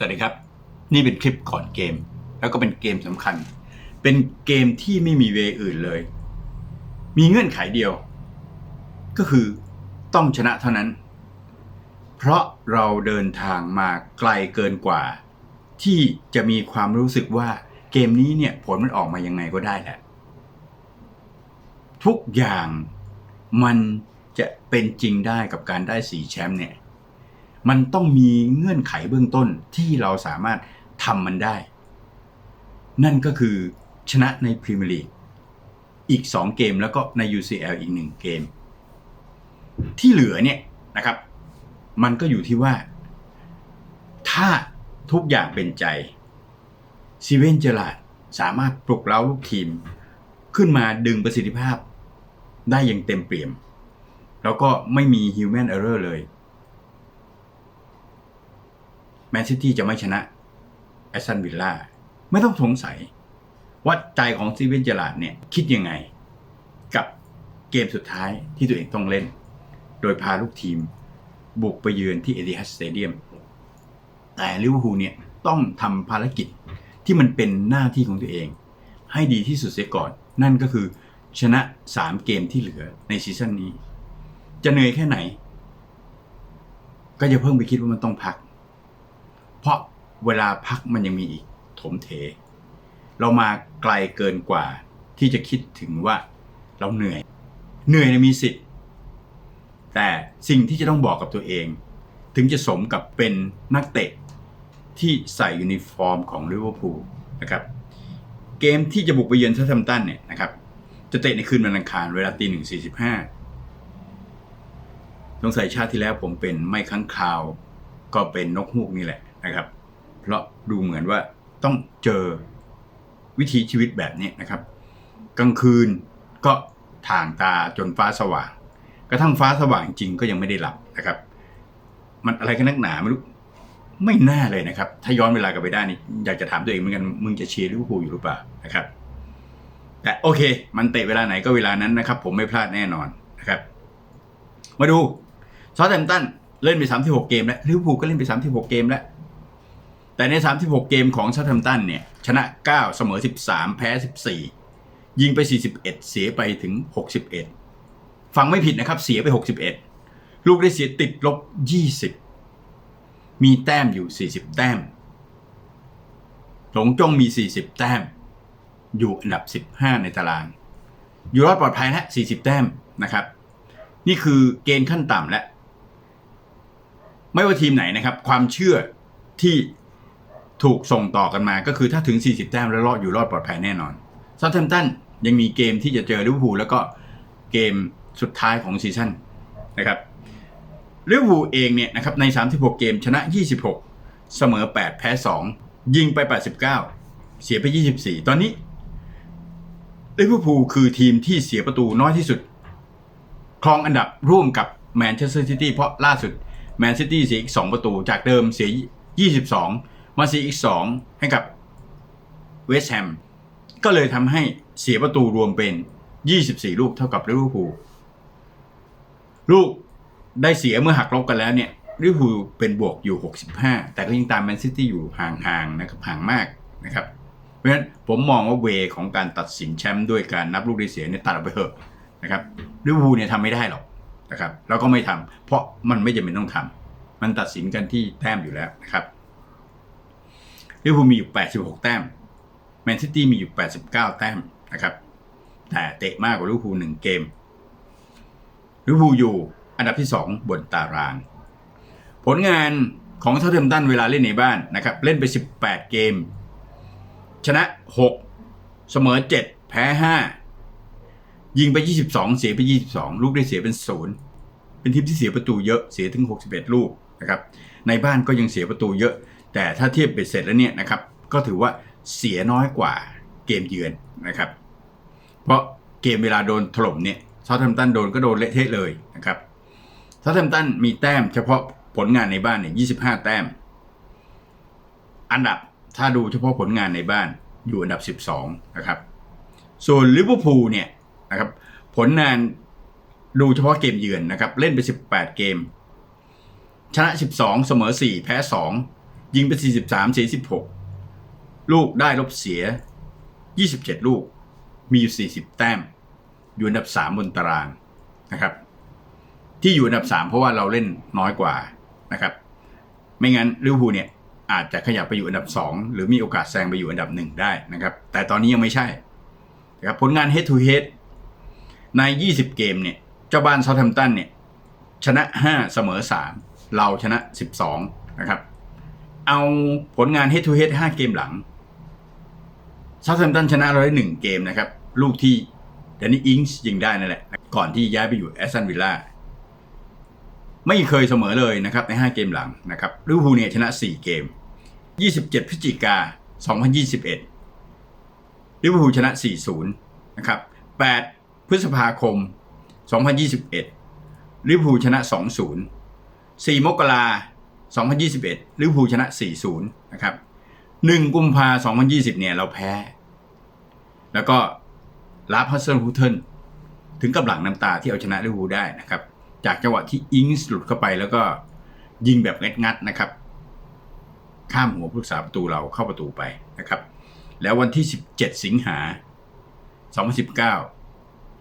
สวัสดีครับ นี่เป็นคลิปก่อนเกม แล้วก็เป็นเกมสำคัญ เป็นเกมที่ไม่มีเวอื่นเลย มีเงื่อนไขเดียว ก็คือต้องชนะเท่านั้น เพราะเราเดินทางมาไกลเกินกว่า ที่จะมีความรู้สึกว่าเกมนี้เนี่ยผลมันออกมายังไงก็ได้แหละ ทุกอย่างมันจะเป็นจริงได้กับการได้สีแชมป์เนี่ย มันต้องมีเงื่อนไขเบื้องต้นที่เราสามารถทำมันได้ นั่นก็คือชนะในพรีเมียร์ลีกอีก 2 เกมแล้วก็ใน UCL อีก 1 เกม ที่เหลือเนี่ยนะครับ มันก็อยู่ที่ว่า ถ้าทุกอย่างเป็นใจซีเวนเจอราร์ดสามารถปลุกเร้าลูกทีม ขึ้นมาดึงประสิทธิภาพได้อย่างเต็มเปี่ยม แล้วก็ไม่มี human error เลย แมนซิตี้จะไม่ชนะแอสตันวิลล่าไม่ต้องสงสัย ว่าใจของซีเวนเจอราร์ดเนี่ย คิดยังไง กับเกมสุดท้ายที่ตัวเองต้องเล่น โดยพาลูกทีม บุกไปเยือนที่เอ i ิฮัสสเตเดียม แต่ลิเวอร์พูลเนี่ย ต้องทำภารกิจที่มันเป็นหน้าที่ของตัวเอง ให้ดีที่สุดเสียก่อน นั่นก็คือชนะ 3 เกมที่เหลือในซีซั่นนี้ จะเหนื่อยแค่ไหน ก็จะเพิ่งไปคิดว่ามันต้องพัก ราะเวลาพักมันยังมีอีกถมเท เรามาไกลเกินกว่าที่จะคิดถึงว่าเราเหนื่อย เหนื่อยมีสิทธิ์ แต่สิ่งที่จะต้องบอกกับตัวเอง ถึงจะสมกับเป็นนักเตะที่ใส่ยูนิฟอร์มของลิเวอร์พูลนะครับ เกมที่จะบุกไปเยือนเซาท์แฮมป์ตันเนี่ยนะครับ จะเตะในคืนวันอังคารเวลาตีหนึ่งสี่สิบห้าสงสัยชาติที่แล้วผมเป็นไม่ค้างคาว ก็เป็นนกฮูกนี่แหละ นะครับ เพราะดูเหมือนว่าต้องเจอวิถีชีวิตแบบนี้นะครับ กลางคืนก็ถ่างตาจนฟ้าสว่าง กระทั่งฟ้าสว่างจริงก็ยังไม่ได้หลับนะครับ มันอะไรกันนักหนาไม่รู้ไม่น่าเลยนะครับ ถ้าย้อนเวลากลับไปได้นี่อยากจะถามตัวเองเหมือนกันมึงจะเชียร์ลิเวอร์พูลอยู่หรือเปล่านะครับ แต่โอเค มันเตะเวลาไหนก็เวลานั้นนะครับ ผมไม่พลาดแน่นอนนะครับ มาดูซาร์แตมตันเล่นไป 36 เกมแล้วลิเวอร์พูลก็เล่นไป 36 เกมแล้ว แต่ใน 36 เกมของซาร์แตมตันเนี่ย ชนะ 9 เสมอ 13 แพ้ 14 ยิงไป 41 เสียไปถึง 61 ฟังไม่ผิดนะครับ เสียไป 61 ลูกได้เสียติดลบ 20 มีแต้มอยู่ 40 แต้ม หลงจงมี 40 แต้ม อยู่อันดับ 15 ในตาราง อยู่รอดปลอดภัยและ40 แต้มนะครับ นี่คือเกณฑ์ขั้นต่ำและไม่ว่าทีมไหนนะครับ ความเชื่อที่ ถูกส่งต่อกันมาก็คือถ้าถึง 40 แต้มแล้วรอดอยู่รอดปลอดภัยแน่นอนซา u t แ a มตันยังมีเกมที่จะเจอลิเวอร์พูลแล้วก็เกมสุดท้ายของซีซั่นนะครับลิเวอร์พูลเองเนี่ยนะครับใน 36 เกมชนะ 26 เสมอ 8 แพ้ 2 ยิงไป 89 เสียไป 24 ตอนนี้ลิเวอร์พูลคือทีมที่เสียประตูน้อยที่สุด ครองอันดับร่วมกับแมนเชสเตอร์ซิตี้เพราะล่าสุดแมนซิตี้เสียอีก 2 ประตูจากเดิมเสีย 22 มาเสียอีก 2 ให้กับเวสต์แฮมก็เลยทำให้เสียประตูรวมเป็น 24 ลูกเท่ากับลิเวอร์พูลลูกได้เสียเมื่อหักลบกันแล้วเนี่ยลิเวอร์พูลเป็นบวกอยู่ 65 แต่ก็ยังตามแมนซิตี้อยู่ห่างๆนะครับห่างมากนะครับ เพราะฉะนั้นผมมองว่าเวของการตัดสินแชมป์ด้วยการนับลูกได้เสียเนี่ยตัดออกไปเถอะนะครับลิเวอร์พูลเนี่ยทำไม่ได้หรอกนะครับแล้วก็ไม่ทำเพราะมันไม่จำเป็นต้องทำมันตัดสินกันที่แต้มอยู่แล้วนะครับ ลิเวอร์พูลมีอยู่ 86 แต้มแมนซิตี้มีอยู่ 89 แต้มนะครับ แต่เตะมากกว่าลิเวอร์พูลหนึ่งเกมลิเวอร์พูลอยู่อันดับที่ 2 บนตาราง ผลงานของเทาเทมตันเวลาเล่นในบ้านนะครับ เล่นไป 18 เกม ชนะ 6 เสมอ 7 แพ้ 5 ยิงไป 22 เสียไป 22 ลูกได้เสียเป็น 0 เป็นทีมที่เสียประตูเยอะเสียถึง 61 ลูกนะครับในบ้านก็ยังเสียประตูเยอะ แต่ถ้าเทียบเบ็ดเสร็จแล้วเนี่ยนะครับ ก็ถือว่าเสียน้อยกว่าเกมเยือนนะครับ เพราะเกมเวลาโดนถล่มเนี่ยซาท์แฮมตันโดนก็โดนเละเทะเลยนะครับซาท์แฮมตันมีแต้มเฉพาะผลงานในบ้านเนี่ย25แต้ม อันดับถ้าดูเฉพาะผลงานในบ้านอยู่อันดับ12นะครับ ส่วนลิเวอร์พูลเนี่ยนะครับผลงานดูเฉพาะเกมเยือนนะครับ เล่นไป 18 เกม ชนะ 12 เสมอ 4 แพ้ 2 ยิงไป 43 46ลูกได้ลบเสีย 27 ลูก มีอยู่ 40 แต้ม อยู่อันดับ 3 บนตารางนะครับ ที่อยู่อันดับ 3 เพราะว่าเราเล่นน้อยกว่านะครับ ไม่งั้นลิเวอร์พูลเนี่ยอาจจะขยับไปอยู่อันดับ 2 หรือมีโอกาสแซงไปอยู่อันดับ 1 ได้นะครับ แต่ตอนนี้ยังไม่ใช่นะครับผลงาน head to head ใน 20 เกมเนี่ยเจ้าบ้านเซาท์แฮมป์ตันเนี่ยชนะ 5 เสมอ 3 เราชนะ 12 นะครับ เอาผลงาน head to head 5 เกมหลังซาท์แฮมตันชนะเราได้1เกมนะครับ ลูกที่เดนนี่อิงส์ยิงได้นั่นแหละ ก่อนที่ย้ายไปอยู่แอสตันวิลล่าไม่เคยเสมอเลยนะครับ ใน 5 เกมหลังนะครับลิเวอร์พูลเนี่ยชนะ 4 เกม 27 พฤศจิกา 2021ลิเวอร์พูลชนะ 4-0 นะครับ 8 พฤษภาคม 2021ลิเวอร์พูลชนะ 2-0 4 มกรา 2021ลิเวอร์พูลชนะ 4-0 นะครับ 1 กุมภา2020 เนี่ยเราแพ้ แล้วก็ลาพัสเซอร์ฮูเทนถึงกับหลังน้ำตาที่เอาชนะลิเวอร์พูลได้นะครับ จากจังหวะที่อิงส์หลุดเข้าไปแล้วก็ยิงแบบงัดๆนะครับ ข้ามหัวผู้รักษาประตูเราเข้าประตูไปนะครับ แล้ววันที่ 17 สิงหา 2019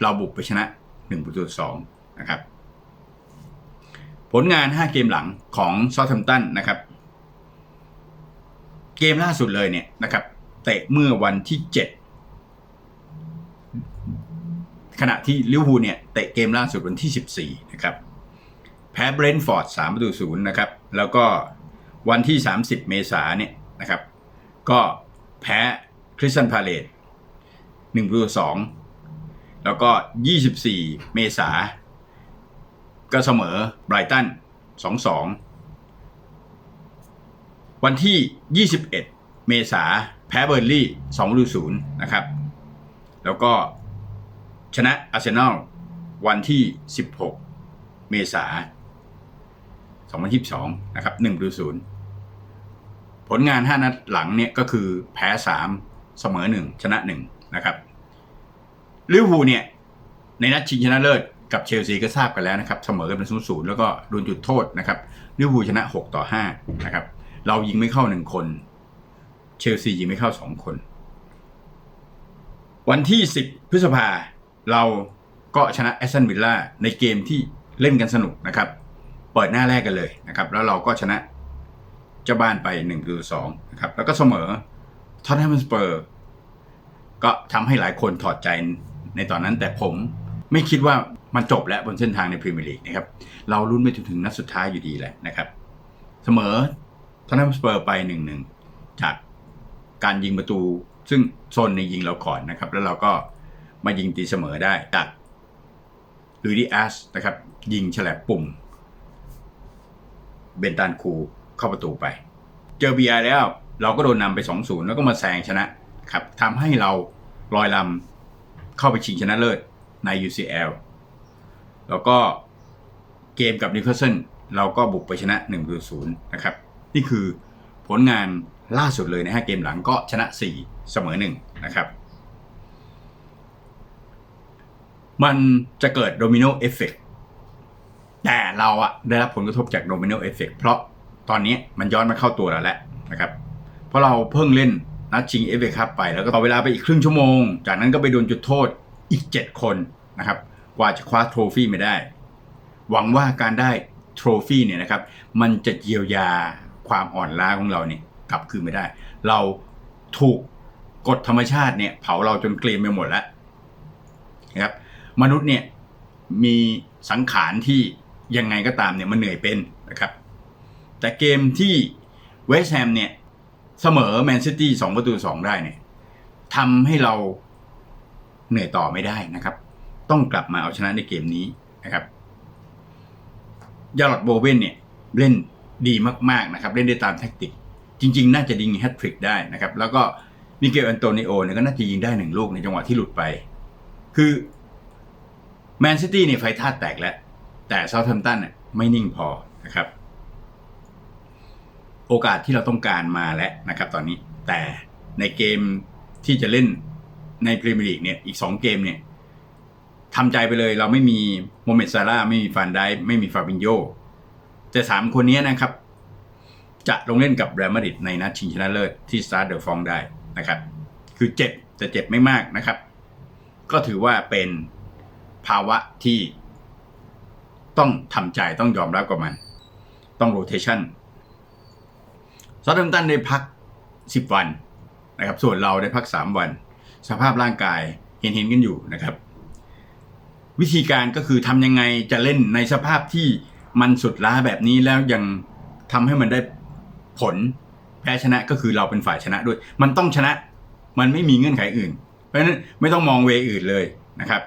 เราบุกไปชนะ 1 ประตู2นะครับ ผลงาน 5 เกมหลังของซอท t ท a มตันนะครับ เกมล่าสุดเลยเนี่ยนะครับ เตะเมื่อวันที่ 7 ขณะที่ลิเวอร์พูลเนี่ยเตะเกมล่าสุดวันที่ 14 นะครับ แพ้เบรนท์ฟอร์ด3ประตูศูนย์นะครับ แล้วก็วันที่ 30 เมษายนเนี่ยนะครับ ก็แพ้คริสตันพาเลต1ประตู2แล้วก็ 24 เมษา ก็เสมอไบรตัน2-2วันที่ 21 เมษาแพ้เบอร์ลี่2ประตู0นะครับ แล้วก็ชนะอาร์เซนอลวันที่ 16 เมษา2022 นะครับ1ประตู0ผลงาน 5 นัดหลังเนี่ยก็คือแพ้ 3 เสมอ 1 ชนะ 1 นะครับลิเวอร์พูลเนี่ย ในนัดชิงชนะเลิศ กับเชลซีก็ทราบกันแล้วนะครับ เสมอกันเป็นศูนย์แล้วก็โดนจุดโทษนะครับลิเวอร์พูลชนะ 6 ต่อ 5 นะครับ เรายิงไม่เข้า1คน เชลซียิงไม่เข้า2คน วันที่ 10 พฤษภาเราก็ชนะแอสตันวิลล่าในเกมที่เล่นกันสนุกนะครับ เปิดหน้าแรกกันเลยนะครับ แล้วเราก็ชนะเจ้าบ้านไป1ประตู2นะครับ แล้วก็เสมอท็อตแนมสเปอร์ก็ทำให้หลายคนถอดใจในตอนนั้นแต่ผม ไม่คิดว่ามันจบแล้วบนเส้นทางในพรีเมียร์ลีกนะครับ เราลุ้นไปจนถึงนัดสุดท้ายอยู่ดีแหละนะครับ เสมอทอตแนมสเปอร์ไป1นหนึ่งจากการยิงประตู ซึ่งโซนในยิงเราก่อนนะครับ แล้วเราก็มายิงตีเสมอได้จากลุยดิอาสนะครับ ยิงฉลับปุ่ม เบนตันคูเข้าประตูไป เจอ BR แล้วเราก็โดนนำไป 2-0 แล้วก็มาแซงชนะครับทำให้เราลอยลำเข้าไปชิงชนะเลิศ ใน UCL แล้วก็เกมกับนิวคาสเซิลเราก็บุกไปชนะ1ประตู0นะครับ นี่คือผลงานล่าสุดเลยใน 5 เกมหลังก็ชนะ 4 เสมอ 1 นะครับ มันจะเกิดโดมิโนเอฟเฟกแต่เราอะได้รับผลกระทบจากโดมิโนเอฟเฟกเพราะตอนนี้มันย้อนมาเข้าตัวเราแล้วนะครับ เพราะเราเพิ่งเล่นนัดชิงเอฟเอคัพไปแล้วก็ต่อเวลาไปอีกครึ่งชั่วโมง จากนั้นก็ไปโดนจุดโทษ อีก 7 คนนะครับกว่าจะคว้าโทรฟี่ไม่ได้ หวังว่าการได้โทรฟี่เนี่ยนะครับ มันจะเยียวยาความอ่อนล้าของเราเนี่ยกลับคืนไม่ได้ เราถูกกฎธรรมชาติเนี่ย เผาเราจนเกรียมไปหมดแล้วนะครับ มนุษย์เนี่ยมีสังขารที่ยังไงก็ตามเนี่ยมันเหนื่อยเป็นนะครับ แต่เกมที่เวสต์แฮมเนี่ยเสมอแมนซิตี้สองประตูสองได้เนี่ยทำให้เรา เหนื่อยต่อไม่ได้นะครับ ต้องกลับมาเอาชนะในเกมนี้นะครับยาร์ลอดโบเวนเนี่ยเล่นดีมากๆนะครับ เล่นได้ตามแท็กติก จริง ๆ น่าจะยิงแฮตทริกได้นะครับ แล้วก็มิเกลอันโตนิโอเนี่ยก็น่าจะยิงได้หนึ่งลูกในจังหวะที่หลุดไป คือแมนซิตี้เนี่ยไฟท่าแตกแล้ว แต่เซาท์แฮมป์ตันเนี่ยไม่นิ่งพอนะครับ โอกาสที่เราต้องการมาแล้วนะครับ ตอนนี้แต่ในเกมที่จะเล่น ในพรีเมียร์ลีกเนี่ยอีก 2 เกมเนี่ยทำใจไปเลยเราไม่มีโมเมนต์ซาร่าไม่มีฟานไดไม่มีฟาบินโยแต่สามคนนี้นะครับ จะลงเล่นกับเรอัลมาดริดในนัดชิงชนะเลิศที่สตาร์เดอร์ฟองได้นะครับ คือเจ็บแต่เจ็บไม่มากนะครับ ก็ถือว่าเป็นภาวะที่ต้องทำใจต้องยอมรับกับมัน ต้องโรเทชันซาร์เทมตันได้พัก 10 วันนะครับ ส่วนเราได้พัก 3 วัน สภาพร่างกายเห็นเห็นๆกันอยู่นะครับ วิธีการก็คือทำยังไงจะเล่นในสภาพที่มันสุดล้าแบบนี้แล้วยังทำให้มันได้ผลแพ้ชนะก็คือเราเป็นฝ่ายชนะด้วย มันต้องชนะมันไม่มีเงื่อนไขอื่น เพราะฉะนั้นไม่ต้องมองเวอื่นเลยนะครับ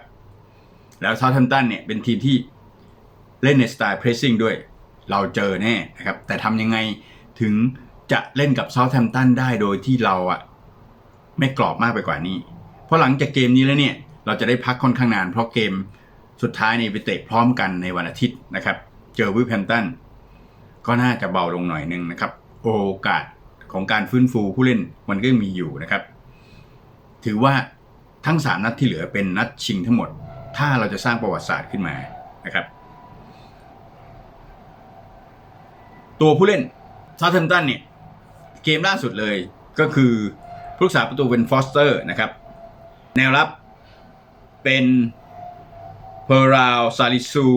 แล้วเซาท์แฮมป์ตันเนี่ยเป็นทีมที่เล่นในสไตล์เพรสซิ่งด้วย เราเจอแน่นะครับ แต่ทำยังไงถึงจะเล่นกับเซาท์แฮมป์ตันได้โดยที่เราอะ ไม่กรอบมากไปกว่านี้ เพราะหลังจากเกมนี้แล้วเนี่ยเราจะได้พักค่อนข้างนานเพราะเกมสุดท้ายเนี่ยไปเตะพร้อมกันในวันอาทิตย์นะครับ เจอวิแฮมตันก็น่าจะเบาลงหน่อยนึงนะครับ โอกาสของการฟื้นฟูผู้เล่นมันก็ยังมีอยู่นะครับ ถือว่าทั้งสามนัดที่เหลือเป็นนัดชิงทั้งหมด ถ้าเราจะสร้างประวัติศาสตร์ขึ้นมานะครับ ตัวผู้เล่นซาเทมตันเนี่ย เกมล่าสุดเลยก็คือ ผู้รักษาประตูเป็นฟอสเตอร์นะครับ แนวรับเป็นเพอร์ราวซาลิซู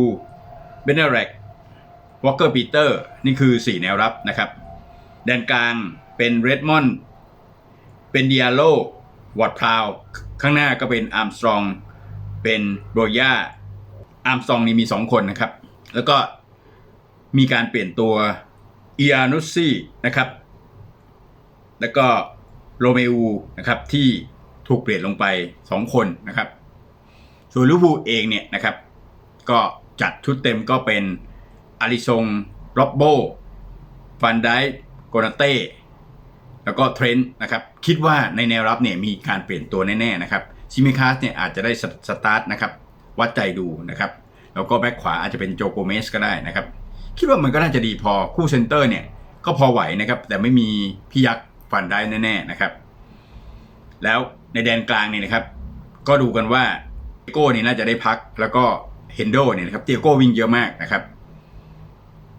เบเนเรกวอลเกอร์ปีเตอร์นี่คือ 4 แนวรับนะครับ แดนกลางเป็นเรดมอนด์เป็นเดิอาโลวอตพราว ข้างหน้าก็เป็นอาร์มสตรอง เป็นโรย่าอาร์มสตรองนี่มี 2 คนนะครับ แล้วก็มีการเปลี่ยนตัวอีอานุซี่นะครับ แล้วก็ โรเมอูนะครับที่ถูกเปลี่ยนลงไป 2 คนนะครับ ส่วนลิเวอร์พูลเองเนี่ยนะครับ ก็จัดชุดเต็มก็เป็นอาริซงร็อบโบฟันไดโกนาเต้ แล้วก็เทรนต์นะครับ คิดว่าในแนวรับเนี่ยมีการเปลี่ยนตัวแน่ๆนะครับซิมิคาสเนี่ยอาจจะได้สตาร์ทนะครับ วัดใจดูนะครับ แล้วก็แบ็คขวาอาจจะเป็นโจโกเมสก็ได้นะครับ คิดว่ามันก็น่าจะดีพอคู่เซนเตอร์เนี่ยก็พอไหวนะครับ แต่ไม่มีพี่ยักษ์ ฟันได้แน่ๆนะครับ แล้วในแดนกลางนี่นะครับ ก็ดูกันว่าเตียโก้เนี่ยน่าจะได้พัก แล้วก็เฮนโดเนี่ยนะครับเตียโก้วิ่งเยอะมากนะครับ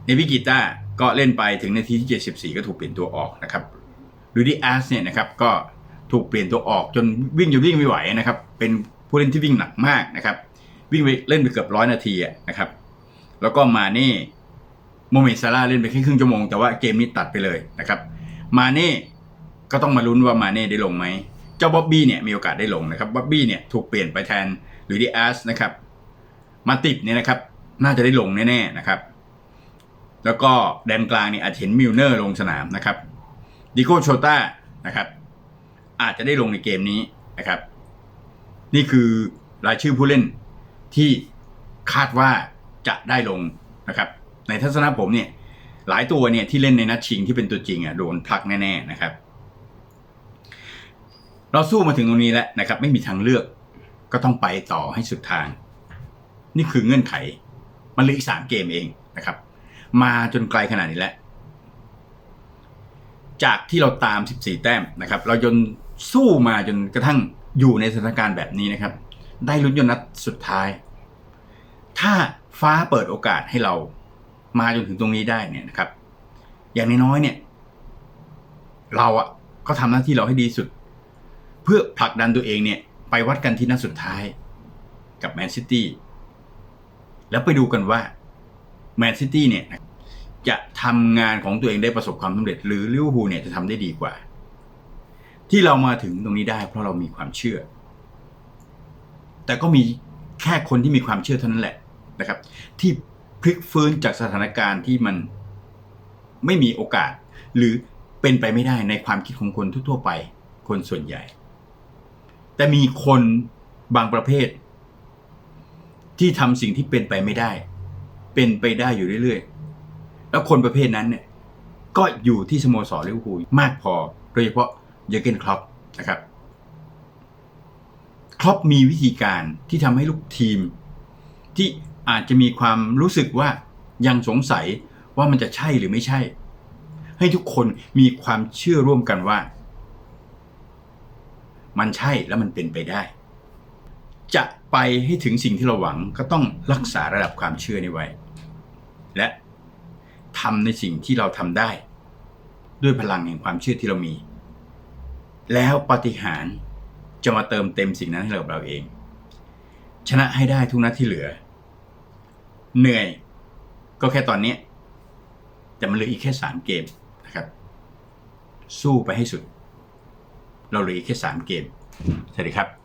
เนวิกิต้าก็เล่นไปถึงนาทีที่ 74 ก็ถูกเปลี่ยนตัวออกนะครับลูดิอาสเนี่ยนะครับก็ถูกเปลี่ยนตัวออกจนวิ่งจนวิ่งไม่ไหวนะครับ เป็นผู้เล่นที่วิ่งหนักมากนะครับ วิ่งไปเล่นไปเกือบร้อยนาทีนะครับ แล้วก็มาเน่โมเมดซาร่าเล่นไปแค่ครึ่งชั่วโมงแต่ว่าเกมนี้ตัดไปเลยนะครับ มาเน่ ก็ต้องมาลุ้นว่ามาเน่ได้ลงไหม เจ้าบ๊อบบี้เนี่ยมีโอกาสได้ลงนะครับบ๊อบบี้เนี่ยถูกเปลี่ยนไปแทนหรือดิอาสนะครับมาติบเนี่ยนะครับน่าจะได้ลงแน่ๆนะครับ แล้วก็แดนกลางเนี่ยอาจเห็นมิลเนอร์ลงสนามนะครับดิโก้โชต้านะครับอาจจะได้ลงในเกมนี้นะครับ นี่คือรายชื่อผู้เล่นที่คาดว่าจะได้ลงนะครับ ในทัศนะผมเนี่ยหลายตัวเนี่ยที่เล่นในนัดชิงที่เป็นตัวจริงอะโดนพลักแน่ๆนะครับ เราสู้มาถึงตรงนี้แล้วนะครับ ไม่มีทางเลือก ก็ต้องไปต่อให้สุดทาง นี่คือเงื่อนไข มันเหลืออีกสามเกมเองนะครับ มาจนไกลขนาดนี้แล้วจากที่เราตาม 14 แต้มนะครับ เราจนสู้มาจนกระทั่งอยู่ในสถานการณ์แบบนี้นะครับ ได้ลุ้นจนนัดสุดท้าย ถ้าฟ้าเปิดโอกาสให้เรามาจนถึงตรงนี้ได้เนี่ยนะครับ อย่างน้อยๆเนี่ย เราอะก็ทำหน้าที่เราให้ดีสุด เพื่อผลักดันตัวเองเนี่ยไปวัดกันที่นัดสุดท้ายกับแมนซิตี้แล้วไปดูกันว่าแมนซิตี้เนี่ยจะทำงานของตัวเองได้ประสบความสำเร็จ หรือลิเวอร์พูลเนี่ยจะทำได้ดีกว่า ที่เรามาถึงตรงนี้ได้ เพราะเรามีความเชื่อ แต่ก็มีแค่คนที่มีความเชื่อเท่านั้นแหละนะครับ ที่พลิกฟื้นจากสถานการณ์ที่มันไม่มีโอกาส หรือเป็นไปไม่ได้ในความคิดของคนทั่วไป คนส่วนใหญ่ แต่มีคนบางประเภท ที่ทำสิ่งที่เป็นไปไม่ได้ เป็นไปได้อยู่เรื่อยๆ แล้วคนประเภทนั้นเนี่ยก็อยู่ที่สโมสรลิเวอร์พูลมากพอ โดยเฉพาะเยอร์เกนคล็อปนะครับคล็อปมีวิธีการที่ทำให้ลูกทีม ที่อาจจะมีความรู้สึกว่ายังสงสัยว่ามันจะใช่หรือไม่ใช่ ให้ทุกคนมีความเชื่อร่วมกันว่า มันใช่แล้วมันเป็นไปได้ จะไปให้ถึงสิ่งที่เราหวังก็ต้องรักษาระดับความเชื่อนี้ไว้ และทำในสิ่งที่เราทำได้ ด้วยพลังแห่งความเชื่อที่เรามี แล้วปฏิหารจะมาเติมเต็มสิ่งนั้นให้เราเราเอง ชนะให้ได้ทุกนัดที่เหลือ เหนื่อยก็แค่ตอนนี้ แต่มันเหลืออีกแค่สามเกมนะครับ สู้ไปให้สุด เราเหลืออีกแค่สามเกม สวัสดีครับ